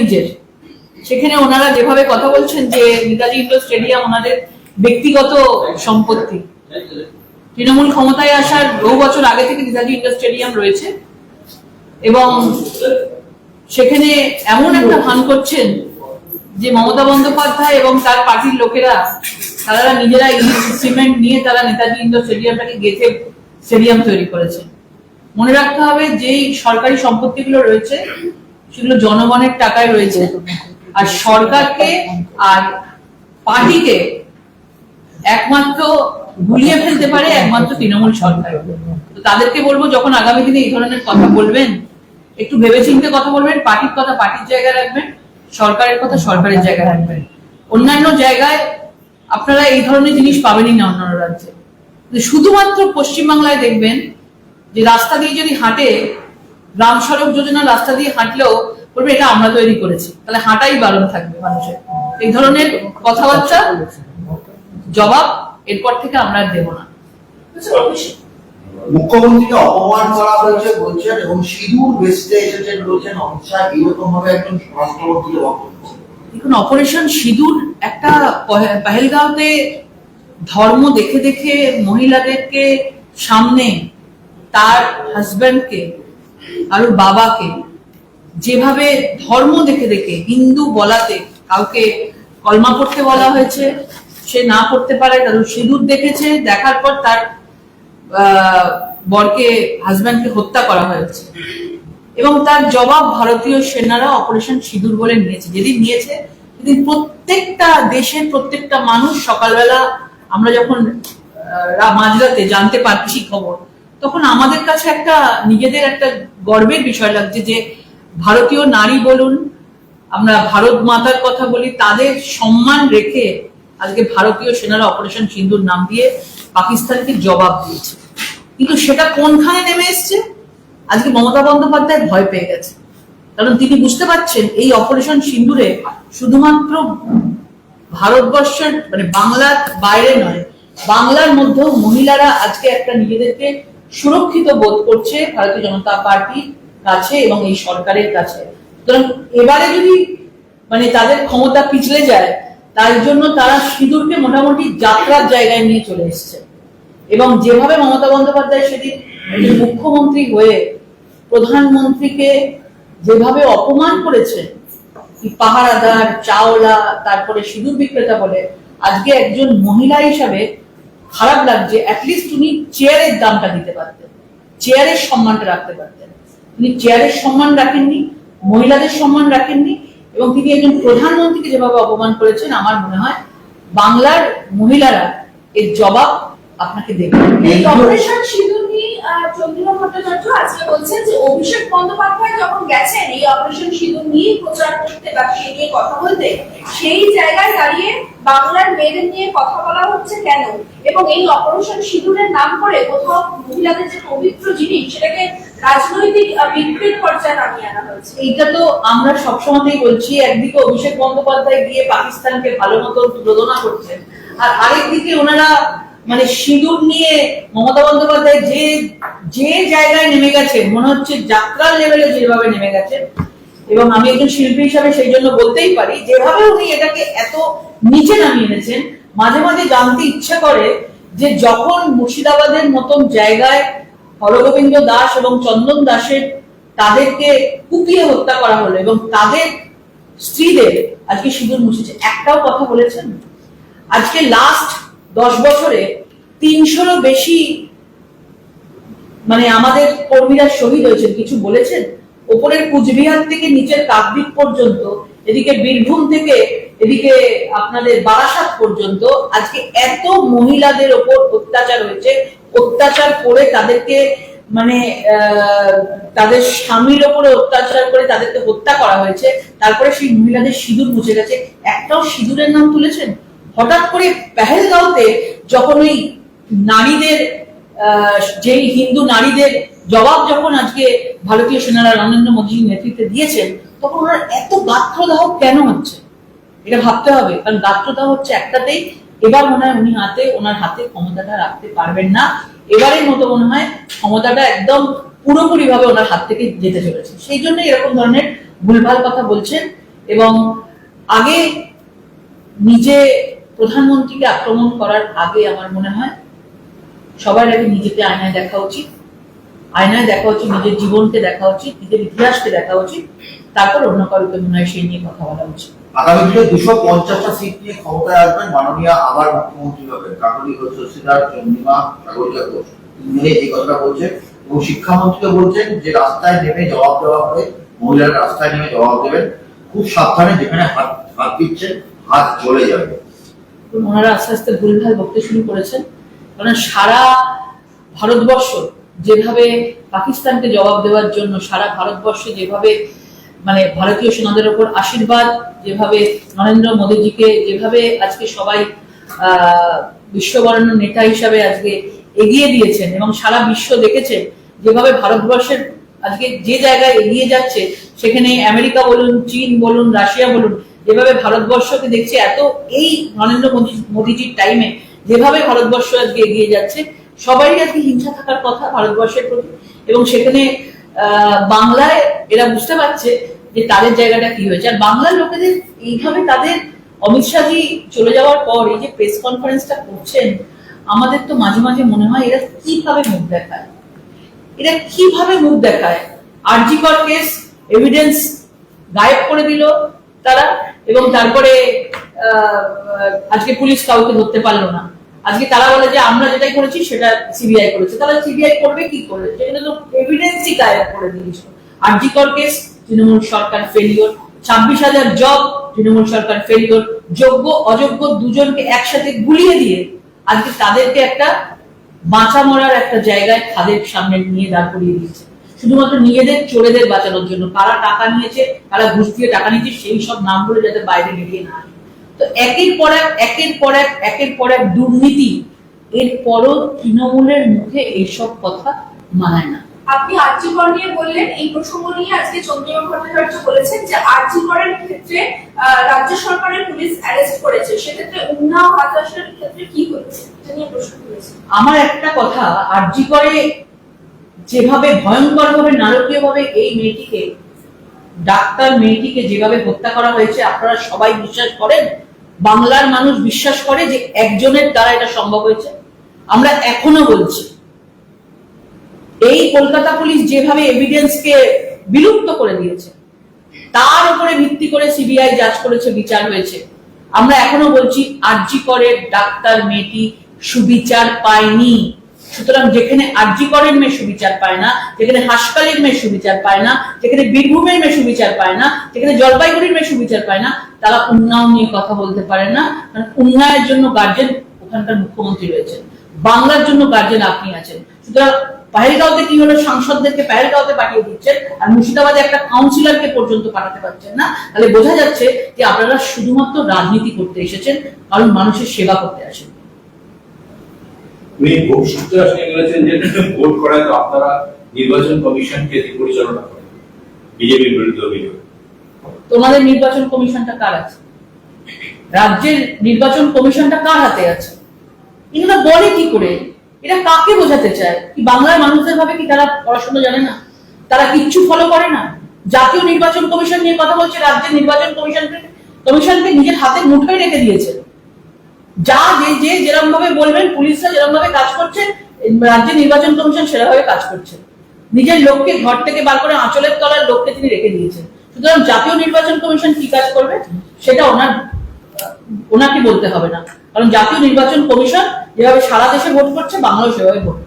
নিজের। সেখানে ওনারা যেভাবে কথা বলছেন যে নেতাজি ইন্ডোর স্টেডিয়াম ওনাদের ব্যক্তিগত সম্পত্তি। তৃণমূল ক্ষমতায় আসার বহু বছর আগে থেকে নেতাজি ইন্ডোর স্টেডিয়াম রয়েছে। এবং সেখানে এমন একটা ভান করছেন যে মমতা বন্দ্যোপাধ্যায় এবং তার পার্টির লোকেরা, তারা নিজেরা ইট সিমেন্ট নিয়ে তারা নেতাজি ইন্ডোর স্টেডিয়ামটাকে গেথে স্টেডিয়াম তৈরি করেছে। মনে রাখতে হবে যেই সরকারি সম্পত্তিগুলো রয়েছে সেগুলো জনগণের টাকায় রয়েছে। আর সরকারকে আর পার্টিকে একমাত্র গুলিয়ে ফেলতে পারে একমাত্র তৃণমূল সরকার। তো তাদেরকে বলব, যখন আগামী দিনে এই ধরনের কথা বলবেন, একটু ভেবেচিন্তে কথা বলবেন, পার্টির কথা পার্টির জায়গায় রাখবেন, সরকারের কথা সরকারের জায়গায় রাখবেন। অন্যান্য জায়গায় আপনারা এই ধরনের জিনিস পাবেনই না অন্যান্য রাজ্যে। শুধুমাত্র পশ্চিমবাংলায় দেখবেন যে রাস্তা দিয়ে যদি হাঁটে গ্রাম সড়ক যোজনা রাস্তা দিয়ে হাঁটলেও বলবে এটা আমরা তৈরি করেছি। তাহলে হাঁটাই বারণ থাকবে মানুষের। এই ধরনের কথাবার্তা জবাব এরপর থেকে আমরা আর দেবো না। মুখ্যমন্ত্রীকে অপমান করা হয়েছে বলছেন এবং সিঁদুর বেচতে এসেছেন বলছেন অমিত শাহ। এইরকম ভাবে একজন স্বরাষ্ট্রমন্ত্রীকে বক্তব্য দেখুন অপারেশন সিঁদুর একটা পহে- পেহেলগাঁওতে ধর্ম দেখে দেখে মহিলাদেরকে সামনে তার হাজব্যান্ডকে আর বাবাকে, যেভাবে ধর্ম দেখে দেখে, হিন্দু বলাতে, কাউকে কলমা পড়তে বলা হয়েছে, সে না পড়তে পারে, তার সিঁদুর দেখেছে, দেখার পর তার বরকে হাজব্যান্ডকে হত্যা করা হয়েছে। এবং তার জবাব ভারতীয় সেনারা অপারেশন সিঁদুর বলে নিয়েছে। যেদিন নিয়েছে, সেদিন প্রত্যেকটা দেশের প্রত্যেকটা মানুষ সকালবেলা আমরা যখন মাঝরাতে জানতে পারছি খবর তখন আমাদের কাছে একটা নিজেদের একটা গর্বের বিষয় লাগছে যে ভারতীয় নারী বলুন, আমরা ভারত মাতার কথা বলি, তাদের সম্মান রেখে আজকে ভারতীয় সেনারা অপারেশন সিন্দুর নাম দিয়ে পাকিস্তানকে জবাব দিয়েছে। কিন্তু সেটা কোনখানে নেমে এসছে? আজকে মমতা বন্দ্যোপাধ্যায় ভয় পেয়ে গেছে। কারণ তিনি বুঝতে পারছেন এই অপারেশন সিন্দুরে শুধুমাত্র ভারতবর্ষের মানে বাংলার বাইরে নয়, বাংলার মধ্যেও মহিলারা আজকে একটা নিজেদেরকে সুরক্ষিত বোধ করছে ভারতীয় জনতা পার্টির কাছে এবং এই সরকারের কাছে। সুতরাং এবারে যদি মানে তাদের ক্ষমতা পিছলে যায়, তার জন্য তারা সিঁদুরকে মোটামুটি যাত্রার জায়গায় নিয়ে চলে এসছে। এবং যেভাবে মমতা বন্দ্যোপাধ্যায় সেদিন মুখ্যমন্ত্রী হয়ে প্রধানমন্ত্রীকে যেভাবে অপমান করেছে পাহারাদার, চাওলা, তারপরে সিঁদুর বিক্রেতা বলে, আজকে একজন মহিলা হিসাবে খারাপ লাগছে অ্যাটলিস্ট উনি চেয়ারের দামটা দিতে পারতেন চেয়ারের সম্মানটা রাখতে পারতেন। উনি চেয়ারের সম্মান রাখেননি মহিলাদের সম্মান রাখেননি এবং তিনি একজন প্রধানমন্ত্রীকে যেভাবে অপমান করেছেন আমার মনে হয় বাংলার মহিলারা এর জবাব আপনাকে দেবে। এই অপারেশন সিঁদুর নিয়ে চন্দ্রিমা ভট্টাচার্য আজকে বলছেন যে অভিষেক বন্দ্যোপাধ্যায় যখন গেছেন এই অপারেশন সিঁদুর নিয়ে প্রচার করতে বা সেই নিয়ে কথা বলতে সেই জায়গায় দাঁড়িয়ে বাংলার মেয়েদের নিয়ে কথা বলা হচ্ছে কেন? এবং এই অপারেশন সিঁদুরের নাম করে কোথাও মহিলাদের যে পবিত্র জিনিস, সেটাকে রাজনৈতিক পর্যায়ে নামিয়ে আনা হয়েছে। এইটা তো আমরা সবসময়তেই বলছি, একদিকে অভিষেক বন্দ্যোপাধ্যায় গিয়ে পাকিস্তানকে ভালো মতো তুলনা করছেন আর আরেকদিকে ওনারা মানে সিঁদুর নিয়ে মমতা বন্দ্যোপাধ্যায় যে যে জায়গায় নেমে গেছে, মনে হচ্ছে যাত্রার লেভেলে যেভাবে নেমে গেছে এবং আমি একজন শিল্পী হিসাবে সেই জন্য বলতেই পারি, যেভাবে উনি এটাকে এত নিচে নামিয়ে এনেছেন, মাঝে মাঝে জানতে ইচ্ছে করে যে যখন মুর্শিদাবাদের মতন জায়গায় হরগোবিন্দ দাস এবং চন্দন দাসের তাদেরকে কুপিয়ে হত্যা করা হলো এবং তাদের স্ত্রীদের আজকে সিঁদুর মুছেছে, একটাও কথা বলেছেন? আজকে লাস্ট দশ বছরে তিনশোরও বেশি মানে আমাদের কর্মীরা শহীদ হয়েছেন, কিছু বলেছেন? ওপরের কুচবিহার থেকে নিচের কাকদ্বীপ পর্যন্ত, এদিকে বীরভূম থেকে এদিকে আপনাদের বারাসাত পর্যন্ত, আজকে এত মহিলাদের ওপর অত্যাচার হয়েছে, অত্যাচার করে তাদেরকে মানে তাদের স্বামীর ওপরে অত্যাচার করে তাদেরকে হত্যা করা হয়েছে, তারপরে সেই মহিলাদের সিঁদুর মুছে গেছে। একটাও সিঁদুরের নাম তুলেছেন? হঠাৎ করে পেহেলগাঁওতে যখন ওই নারীদের যেই হিন্দু নারীদের জবাব যখন আজকে ভারতীয় সেনারা নরেন্দ্র মোদীর নেতৃত্বে দিয়েছেন, তখন ওনার এত গাত্রদাহ কেন হচ্ছে? এটা ভাবতে হবে, কারণ গাত্রদাহ হচ্ছে একটাতেই, এবার মনে হয় উনি হাতে, ওনার হাতে ক্ষমতাটা রাখতে পারবেন না। এবারের মতো মনে হয় ক্ষমতাটা একদম পুরোপুরি ভাবে ওনার হাত থেকে যেতে চলেছে। সেই জন্য এরকম ধরনের ভুলভাল কথা বলছেন এবং আগে নিজে প্রধানমন্ত্রীকে আক্রমণ করার আগে আমার মনে হয় সবার আগে নিজেকে আয়নায় দেখা উচিত। আয়নায় দেখা উচিত নিজের জীবনকে দেখা উচিত নিজের ইতিহাসকে দেখা উচিত তারপর অন্য কারোকে মনে হয় সেই নিয়ে কথা বলা উচিত। আগামী দিনে দুশো পঞ্চাশটা সিট নিয়ে ক্ষমতায় আসবেন মাননীয় আবার মুখ্যমন্ত্রী হবেন। কাকলি শশীদার চন্দ্রিমা সাগরিকা ঘোষ। তিনজনে এই কথাটা বলছেন এবং শিক্ষামন্ত্রীকে বলছেন যে রাস্তায় নেমে জবাব দেওয়া হবে মহিলারা রাস্তায় নেমে জবাব দেবেন। খুব সাবধানে যেখানে হাত হাত দিচ্ছেন হাত চলে যাবে। ওনারা আস্তে আস্তে ভুলভাল বকতে শুরু করেছেন। কারণ সারা ভারতবর্ষ যেভাবে পাকিস্তানকে জবাব দেওয়ার জন্য সারা ভারতবর্ষে যেভাবে মানে ভারতীয় সেনাদের ওপর আশীর্বাদ, যেভাবে নরেন্দ্র মোদীজিকে, যেভাবে আজকে সবাই বিশ্ববরণ্য নেতা হিসাবে আজকে এগিয়ে দিয়েছেন এবং সারা বিশ্ব দেখেছে যেভাবে ভারতবর্ষের আজকে যে জায়গায় এগিয়ে যাচ্ছে, সেখানে আমেরিকা বলুন, চীন বলুন, রাশিয়া বলুন, যেভাবে ভারতবর্ষকে দেখছে, এত এই নরেন্দ্র মোদী, মোদীজির টাইমে যেভাবে ভারতবর্ষ আজকে এগিয়ে যাচ্ছে সবারই আজকে হিংসা থাকার কথা ভারতবর্ষের প্রতি। এবং সেখানে বাংলায় এরা বুঝতে পারছে যে তাদের জায়গাটা কি হয়েছে। আর বাংলার লোকেদের এইভাবে তাদের অমিত শাহজি চলে যাওয়ার পর এই যে প্রেস কনফারেন্সটা করছেন, আমাদের তো মাঝে মাঝে মনে হয় এরা কীভাবে মুখ দেখায়? এরা কীভাবে মুখ দেখায়? আরজিকর কেস এভিডেন্স গায়েব করে দিল তারা এবং তারপরে আজকে পুলিশ কাউকে ধরতে পারল না। আজকে তারা বলে যে আমরা যেটাই করেছি সেটা সিবিআই করেছে। তারা সিবিআই করবে, কি করে সেখানে তো এভিডেন্সই গায়েব করে দিয়েছিল আরজিকর কেস তৃণমূল সরকার ফেলিওর ছাব্বিশ হাজার জব তৃণমূল সরকার ফেলিওর যোগ্য, অযোগ্য দুজনকে একসাথে গুলিয়ে দিয়ে আজকে তাদেরকে একটা বাঁচা মরার একটা জায়গায় খাদের সামনে নিয়ে দাঁড় করিয়ে দিয়েছে। শুধুমাত্র নিজেদের, চোরেদের বাঁচানোর জন্য। কারা টাকা নিয়েছে, কারা ঘুষ দিয়ে টাকা নিয়েছে, সেই সব নাম নামগুলো যাতে বাইরে বেরিয়ে না। তো একের পর এক একের পর এক একের পর এক দুর্নীতি এরপরও তৃণমূলের মুখে এইসব কথা মানায় না। আপনি আর্যিকর নিয়ে বললেন এই প্রসঙ্গ নিয়ে আজকে চন্দ্রিমা ভট্টাচার্য বলেছেন যে আর্যিকরের ক্ষেত্রে রাজ্য সরকারের পুলিশ অ্যারেস্ট করেছে। সেক্ষেত্রে উন্নাও হাতাশের ক্ষেত্রে কি হচ্ছে? আমার একটা কথা আরজি করে যেভাবে ভয়ঙ্কর ভাবে নারকীয় ভাবে এই মেয়েটিকে ডাক্তার মেয়েটিকে যেভাবে হত্যা করা হয়েছে আপনারা সবাই বিশ্বাস করেন? বাংলার মানুষ বিশ্বাস করে যে একজনের দ্বারা এটা সম্ভব হয়েছে। আমরা এখনও বলছি, এই কলকাতা পুলিশ যেভাবে এভিডেন্সকে বিলুপ্ত করে দিয়েছে, তার উপরে ভিত্তি করে সিবিআই জাজ করেছে, বিচার হয়েছে। আমরা এখনও বলছি, আরজি করে ডাক্তার মেয়েটি সুবিচার পায়নি। সুতরাং যেখানে আরজি করের মেয়ে সুবিচার পায় না, যেখানে হাসপাতালের মেয়ে সুবিচার পায় না, যেখানে বীরভূমের মেয়ে সুবিচার পায় না, যেখানে জলপাইগুড়ির মেয়ে সুবিচার পায় না তারা উন্নয়ন নিয়ে কথা বলতে পারে না। কারণ উন্নয়নের জন্য গার্জেন ওখানকার মুখ্যমন্ত্রী রয়েছেন। বাংলার জন্য গার্জেন আপনি আছেন। সুতরাং পাহেলগাঁওতে কি হলো? সাংসদদেরকে পাহেলগাঁওতে পাঠিয়ে দিচ্ছেন আর মুর্শিদাবাদে একটা কাউন্সিলরকে পর্যন্ত পাঠাতে পারছেন না। তাহলে বোঝা যাচ্ছে যে আপনারা শুধুমাত্র রাজনীতি করতে এসেছেন, কারণ মানুষের সেবা করতে আসেন। ভোট করায় তো আপনারা নির্বাচন কমিশনকে পরিচালনা করেন বিজেপির বিরুদ্ধে অভিযোগ। তোমাদের নির্বাচন কমিশনটা কার আছে? রাজ্যের নির্বাচন কমিশনটা কার হাতে আছে? এগুলো বলে কি করে? এটা কাকে বোঝাতে চায়? কি বাংলার মানুষদের ভাবে কি তারা পড়াশোনা জানে না? তারা কিচ্ছু ফলো করে না? জাতীয় নির্বাচন কমিশন নিয়ে কথা বলছে, রাজ্যের নির্বাচন কমিশনকে কমিশনকে নিজের হাতে মুঠোয় রেখে দিয়েছে। যা, যে যে যেরকম ভাবে বলবেন, পুলিশরা যেরকম ভাবে কাজ করছে, রাজ্যের নির্বাচন কমিশন সেরকম কাজ করছে। নিজের লোককে ঘর থেকে বার করে আঁচলের তলার লোককে তিনি রেখে দিয়েছেন। সুতরাং জাতীয় নির্বাচন কমিশন কি কাজ করবে সেটা ওনার, ওনাকে বলতে হবে না। কারণ জাতীয় নির্বাচন কমিশন যেভাবে সারা দেশে ভোট করছে বাংলাও সেভাবে ভোট